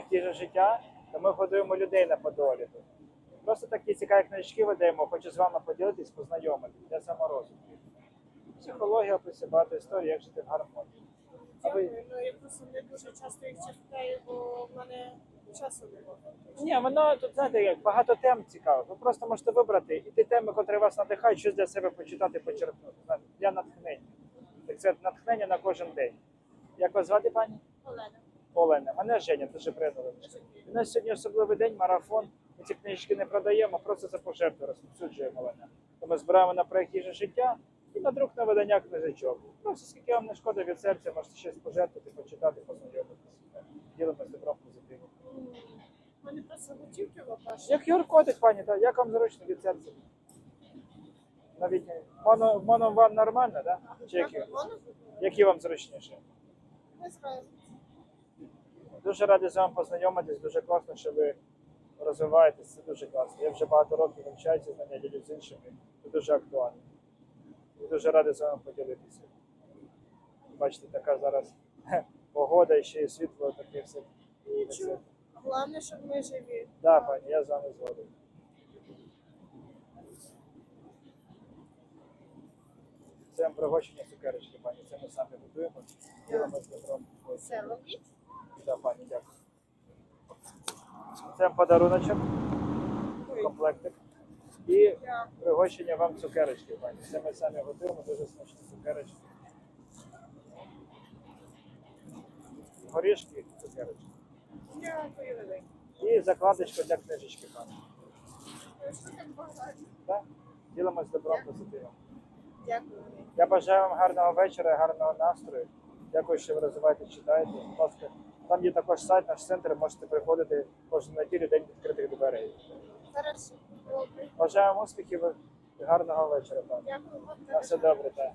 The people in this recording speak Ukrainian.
Ті життя, то ми годуємо людей на Подолі. Просто такі цікаві книжки ведемо, хочу з вами поділитись, познайомитись для саморозвитку. Психологія описує багато історій, як жити в гармонії. А ви Ну я просто не дуже часто їх читаю, бо в мене часу немає. ні, воно тут знаєте, як багато тем цікавих. Ви просто можете вибрати і ті теми, котрі вас надихають, щось для себе почитати, почерпнути. Знаєте, для натхнення. Так це натхнення на кожен день. Як вас звати пані? Олена. Олена, мене Женя, дуже приємно. У нас сьогодні особливий день, марафон. Ми ці книжки не продаємо, просто за пожертву розповсюджуємо Олена. То ми збираємо на проєкт «Їжа життя і на друк на видання книжечок. Просто скільки вам не шкода від серця, можете щось пожертвувати, почитати, познайомитися. Ділимося добром позитивом. Мене просто готівки вапаш. Як юркотик, пані, та як вам зручно від серця? Навіть моно, моно вам нормально, да? Чи які, які вам зручніше? Не знаю. Дуже радий з вами познайомитись, дуже класно, що ви розвиваєтесь, це дуже класно. Я вже багато років навчаюся, знання ділю з іншими, це дуже актуально. І дуже радий з вами поділитися. Бачите, така зараз погода і ще й світло таке все. Нічого. Головне, щоб ми живі. Так, да, пані, я з вами згоден. Це пригощення цукерочки, пані. Це ми самі готуємо. Ділимо з добром. Все робіть. Да, пані, дякую. Це подаруночок, комплектик. І пригощення вам цукерочки, пані. Це ми самі готуємо, дуже смачні цукерочки. Горішки, цукерочки. Дякую, велике. І закладочка для книжечки, пані. Так? Ділимось добром позитивом. Дякую. Я бажаю вам гарного вечора, гарного настрою. Дякую, що ви розвиваєте, читаєте. Ласка, там є також сайт, наш центр, можете приходити кожну неділю, день відкритих дверей. Зараз Бажаємо успіхів і гарного вечора. Дякую. На все добре, так.